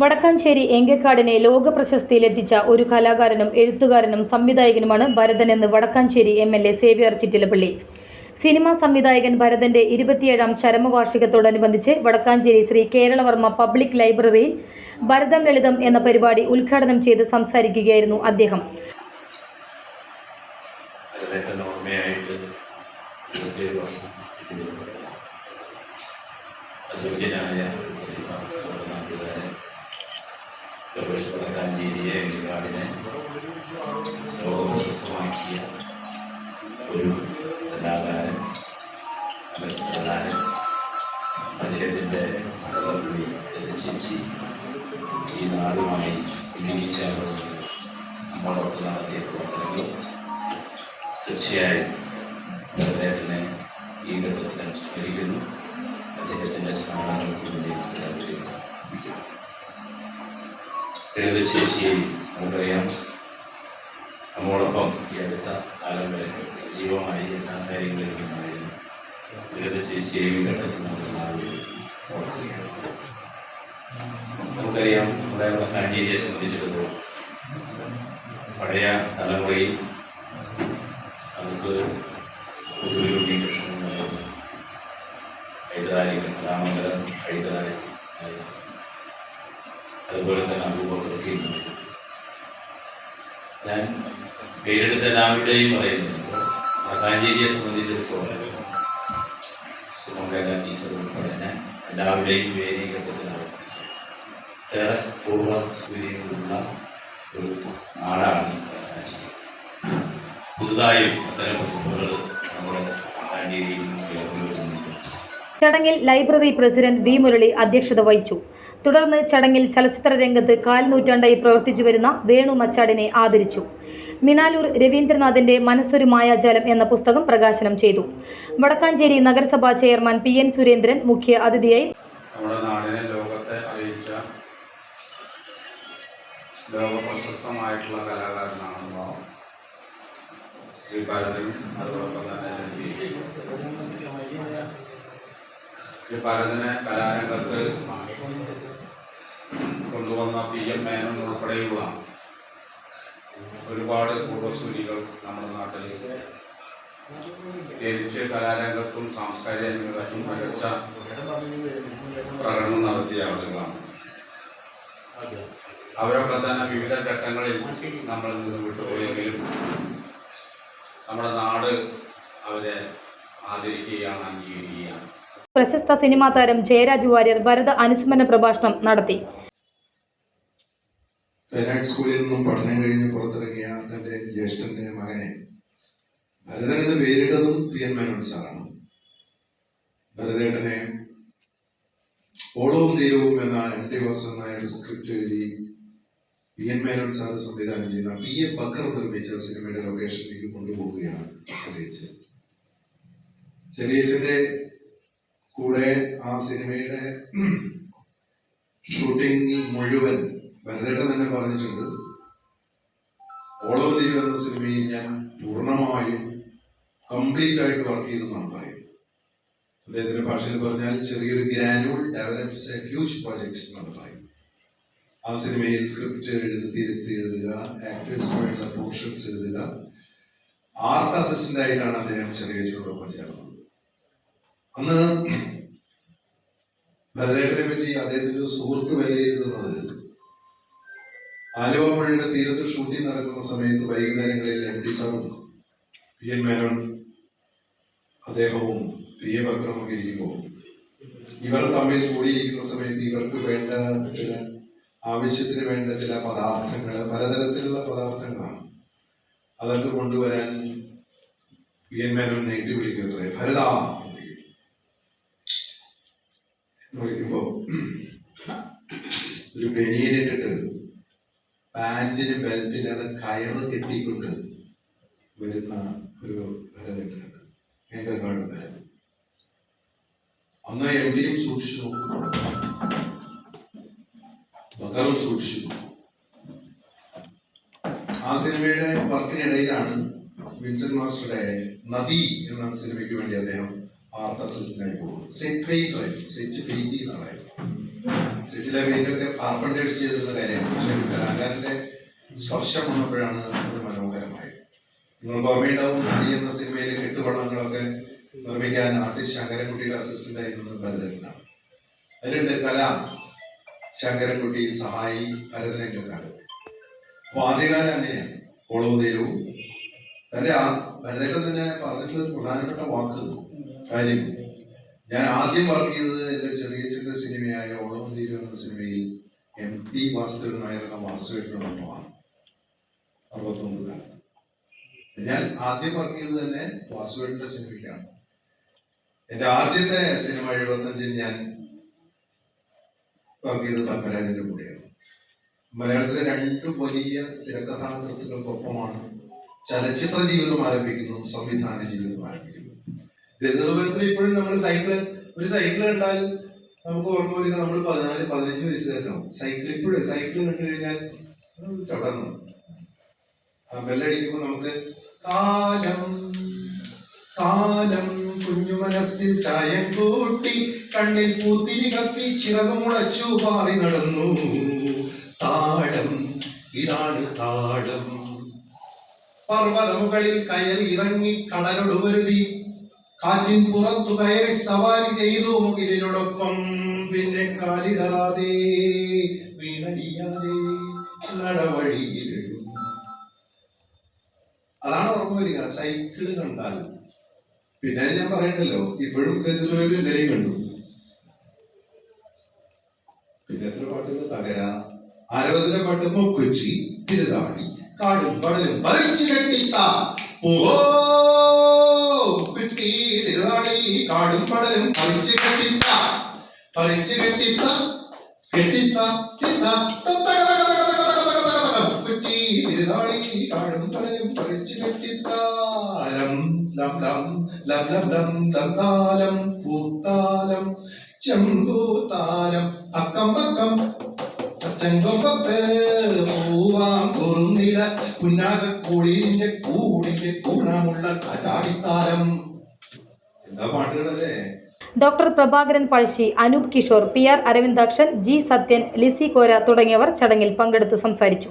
വടക്കാഞ്ചേരി എങ്കക്കാടിനെ ലോക പ്രശസ്തിയിലെത്തിച്ച ഒരു കലാകാരനും എഴുത്തുകാരനും സംവിധായകനുമാണ് ഭരതൻ എന്ന് Vadakkanchery M L A Xavier Chittilappally. Cinema സംവിധായകൻ ഭരതന്റെ ഇരുപത്തിയേഴാം ചരമവാർഷികത്തോടനുബന്ധിച്ച് വടക്കാഞ്ചേരി ശ്രീ കേരളവർമ്മ പബ്ലിക് ലൈബ്രറിയിൽ ഭരതം ലളിതം എന്ന പരിപാടി ഉദ്ഘാടനം ചെയ്ത് സംസാരിക്കുകയായിരുന്നു അദ്ദേഹം. വടക്കാഞ്ചേരിയെ എങ്കിലാടിനെ ലോകപ്രശസ്തമാക്കിയ ഒരു കലാകാരൻ കലാകാരൻ അദ്ദേഹത്തിന്റെ കഥകളി രചിച്ച് ഈ നാടുമായി വിനിയോഗിച്ചാലുള്ളത് നമ്മളൊക്കെ നടത്തിയ പ്രവർത്തനങ്ങൾ തീർച്ചയായും അദ്ദേഹത്തിനെ ഈ ഘട്ടത്തിൽ അനുസ്മരിക്കുന്നു അദ്ദേഹത്തിന്റെ സ്മരണകൾക്ക് എഴുത ചേച്ചിയെ നമുക്കറിയാം. നമ്മോടൊപ്പം ഈ അടുത്ത കാലം വരെ സജീവമായി എല്ലാ കാര്യങ്ങളിലും ഉണ്ടായിരുന്നു. എഴുത ചേച്ചിയെ ഈ ഘട്ടത്തിൽ ഓർക്കുകയാണ്. നമുക്കറിയാം നമ്മുടെ കാഞ്ചേരിയെ സംബന്ധിച്ചിടത്തോളം പഴയ തലമുറയിൽ നമുക്ക് ഒരു ഉണ്ണികൃഷ്ണനുണ്ടായിരുന്നു ഹൈദരാലി രാമംഗലം ഹൈദരാലി. അതുപോലെ തന്നെ ഉണ്ടായിരുന്നു ഞാൻ പേരെടുത്ത എല്ലാവരുടെയും പറയുന്നത് വടക്കാഞ്ചേരിയെ സംബന്ധിച്ചിടത്തോളം സുമംഗല ടീച്ചർ ഉൾപ്പെടെ ഞാൻ എല്ലാവരുടെയും പേര് ഏറെ പൂർവ സൂര്യങ്ങളുള്ള ഒരു നാടാണ് പുതുതായും അത്തരം നമ്മുടെ വടക്കാഞ്ചേരിയിൽ ചടങ്ങിൽ ലൈബ്രറി പ്രസിഡന്റ് വി മുരളി അധ്യക്ഷത വഹിച്ചു. തുടർന്ന് ചടങ്ങിൽ ചലച്ചിത്ര രംഗത്ത് കാൽനൂറ്റാണ്ടായി പ്രവർത്തിച്ചു വരുന്ന വേണു മച്ചാടിനെ ആദരിച്ചു മിനാലൂർ രവീന്ദ്രനാഥിന്റെ മനസ്സൊരു മായാജാലം എന്ന പുസ്തകം പ്രകാശനം ചെയ്തു വടക്കാഞ്ചേരി നഗരസഭാ ചെയർമാൻ പി എൻ സുരേന്ദ്രൻ മുഖ്യ അതിഥിയായി നമ്മുടെ നാടിനെ ലോകത്തെ അറിയിച്ച കലാകാരനാണ് ശ്രീ ഭാരതനും അതോടൊപ്പം തന്നെ. ശ്രീ കലാരംഗത്ത് കൊണ്ടുവന്ന പി എം മേനോൻ ഉൾപ്പെടെയുള്ള ഒരുപാട് പൂർവസൂരികൾ നമ്മുടെ നാട്ടിൽ ജനിച്ച് കലാരംഗത്തും സാംസ്കാരിക രംഗത്തും മികച്ച പ്രകടനം നടത്തിയ ആളുകളാണ്. അവരൊക്കെ തന്നെ വിവിധ ഘട്ടങ്ങളിൽ നമ്മളിൽ നിന്ന് വിട്ടുപോയെങ്കിലും നമ്മുടെ നാട് അവരെ ആദരിക്കുകയാണ് അംഗീകരിക്കുകയാണ്. പ്രശസ്ത സിനിമാ താരം ജയരാജ് വാര്യർ ഭരത അനുസ്മരണ പ്രഭാഷണം നടത്തി. ഫെനാറ്റ് സ്കൂളിൽ നിന്നും പഠനം കഴിഞ്ഞ് പുറത്തിറങ്ങിയ തന്റെ ജ്യേഷ്ഠന്റെ മകനെ ഭരതൻ എന്ന് പേരിട്ടതും പി എൻ മേനോൻ സാറാണ്. ഭരതേട്ടനെ ഓളവും ദൈവവും എന്ന M T Vasan Nair script എഴുതി പി എൻ മേനോൻ സാർ സംവിധാനം ചെയ്യുന്ന പി എ ബക്കർ നിർമ്മിച്ച സിനിമയുടെ ലൊക്കേഷനിലേക്ക് കൊണ്ടുപോവുകയാണ് ചെറിയച്ചൻ ചെറിയച്ചന്റെ കൂടെ ആ സിനിമയുടെ ഷൂട്ടിംഗ് മുഴുവൻ ഭരതേട്ടൻ തന്നെ പറഞ്ഞിട്ടുണ്ട്. ഓളോ ലീവ് എന്ന സിനിമയിൽ ഞാൻ പൂർണമായും കംപ്ലീറ്റ് ആയിട്ട് വർക്ക് ചെയ്തെന്നാണ് പറയുന്നത്. അദ്ദേഹത്തിന്റെ ഭാഷയിൽ പറഞ്ഞാൽ ചെറിയൊരു gradual develops a huge projects എന്നാണ് പറയുന്നത്. ആ സിനിമയിൽ സ്ക്രിപ്റ്റ് എഴുതി തിരുത്തി എഴുതുക ആക്ടേഴ്സുമായിട്ടുള്ള പോർഷൻസ് എഴുതുക ആർട്ട് അസിസ്റ്റന്റ് ആയിട്ടാണ് അദ്ദേഹം ചെറിയ ചെറുതൊക്കെ ചേർന്നത് അന്ന് ഭരതേട്ടനെ പറ്റി അദ്ദേഹത്തിന്റെ സുഹൃത്ത് വിലയിരുത്തുന്നത് ആലുവ പുഴയുടെ തീരത്ത് ഷൂട്ടിംഗ് നടക്കുന്ന സമയത്ത് വൈകുന്നേരങ്ങളിൽ എം ടി സാറും പി എൻ മേനോൻ അദ്ദേഹവും പി എ ബക്രമൊക്കെ ഇരിക്കുമ്പോൾ ഇവർ തമ്മിൽ കൂടിയിരിക്കുന്ന സമയത്ത് ഇവർക്ക് വേണ്ട ചില ആവശ്യത്തിന് വേണ്ട ചില പദാർത്ഥങ്ങൾ പലതരത്തിലുള്ള പദാർത്ഥങ്ങളാണ്. അതൊക്കെ കൊണ്ടുവരാൻ പി എൻ മേനോൻ നേട്ടി വിളിക്കുക ഭരത വിളിക്കുമ്പോ ഒരു ബനിയനിട്ടിട്ട് പാന്റിന് അത് കയറ് കെട്ടിക്കൊണ്ട് വരുന്ന ഒരു ഭരതട്ടുണ്ട് മേഘകാട് ഭരത് അന്ന് എവിടെയും സൂക്ഷിച്ചു നോക്കും. സൂക്ഷിച്ചു ആ സിനിമയുടെ വർക്കിനിടയിലാണ് വിൻസൻ മാസ്റ്ററുടെ നദി എന്ന സിനിമയ്ക്ക് വേണ്ടി അദ്ദേഹം ആർട്ട് അസിസ്റ്റന്റായി പോകുന്നത് സെറ്റ് പെയിന്റർ സെറ്റ് പെയിന്റ് ചെയ്യുന്ന കാര്യമാണ്. പക്ഷെ ഒരു കലാകാരന്റെ സ്പർശം അത് മനോഹരമായത്. നിങ്ങൾക്ക് ഓർമ്മയുണ്ടാവും നദി എന്ന സിനിമയിലെ കെട്ടുവള്ളങ്ങളൊക്കെ നിർമ്മിക്കാൻ ആർട്ടിസ്റ്റ് ശങ്കരൻകുട്ടിയുടെ അസിസ്റ്റന്റ് ആയിരുന്നത് ഭരതനാണ്. അതിലുണ്ട് കല ശങ്കരൻകുട്ടി സഹായി ഭരതനൊക്കെക്കാട് അപ്പൊ ആദ്യകാലം അങ്ങനെയാണ്. ഓളവും തീരവും തന്റെ ആ ഭരതേട്ടൻ തന്നെ പറഞ്ഞിട്ടുള്ള പ്രധാനപ്പെട്ട വാക്ക് കാര്യം. ഞാൻ ആദ്യം വർക്ക് ചെയ്തത് എന്റെ ചെറിയ സിനിമയായ ഓളവും തീരവും എന്ന സിനിമയിൽ എം പി വാസുദേവൻ നായർ എന്ന വാസുവേട്ടനോടൊപ്പമാണ് അറുപത്തൊമ്പത് കാലത്ത്. ഞാൻ ആദ്യം വർക്ക് ചെയ്തത് തന്നെ വാസുവേട്ടന്റെ സിനിമയ്ക്കാണ്. എന്റെ ആദ്യത്തെ സിനിമ എഴുപത്തഞ്ചിൽ ഞാൻ വർക്ക് ചെയ്തത് പത്മരാജന്റെ കൂടെയാണ്. മലയാളത്തിലെ രണ്ട് വലിയ തിരക്കഥാകൃത്തുക്കൾക്കൊപ്പമാണ് ചലച്ചിത്ര ജീവിതം ആരംഭിക്കുന്നു സംവിധാന ജീവിതം ആരംഭിക്കുന്നു. രഥനിർവഹണത്തിൽ ഇപ്പോഴും നമ്മൾ സൈക്കിൾ ഒരു സൈക്കിൾ കണ്ടാൽ നമുക്ക് ഓർമ്മ വരിക നമ്മൾ പതിനാല് പതിനഞ്ച് വയസ്സുകാരനാവും സൈക്കിൾ ഇപ്പോഴും സൈക്കിൾ കണ്ടു കഴിഞ്ഞാൽ ആ ബെല്ലടിക്കുമ്പോൾ നമുക്ക് കാലം കാലം കുഞ്ഞു മനസ്സിൽ ചായം കൂട്ടി കണ്ണിൽ പൂത്തിരി കത്തി ചിറകുമുളച്ചു പാറി നടന്നു. താളം ഇതാണ് താളം. പർവതമുകളിൽ കയറി ഇറങ്ങി കടലൊടുവരുതി കാറ്റിൻ പുറത്തു കയറി സവാരി ചെയ്തു. മുകിലിനോടൊപ്പം പിന്നെ കാലിടറാതെ വീണടിയാതെ നടവഴിയിൽ അതാണ് ഓർമ്മ വരിക. സൈക്കിൾ കണ്ടാൽ. പിന്നെ ഞാൻ പറയണ്ടല്ലോ ഇപ്പോഴും ബന്ധുവേദന എന്തെങ്കിലും കണ്ടു. പിന്നെ എത്ര പാട്ടുകൾ തകര. ആരോധന പാട്ട് മൂക്കൊച്ചി തിരുതാളി കാടും കടലും പറിച്ചു കെട്ടിത്താ കുറ്റി തിരുതാളി കാടും കടലും പറിച്ചു കെട്ടിത്ത പറിച്ചു കെട്ടിത്ത കെട്ടിത്ത കുറ്റി തിരുതാളി കാടും കടലും പറിച്ചു കെട്ടിത്താലം ലം ലം ലം ലം ലം ലം താലം പൂത്താലം ചെമ്പൂത്താലം അക്കം പക്കം ചെങ്കൊമ്പത്ത് പൂവാം കുറുന്നില പുന്നാകക്കുളിന്റെ കൂടിന്റെ കൂണമുള്ള കലാടിത്താരം എന്താ പാട്ടുകളല്ലേ? Doctor Prabhakaran Pazhassi Anoop Kishore P R Aravindakshan G Sathyan Lissy Kora തുടങ്ങിയവർ ചടങ്ങിൽ പങ്കെടുത്തു സംസാരിച്ചു.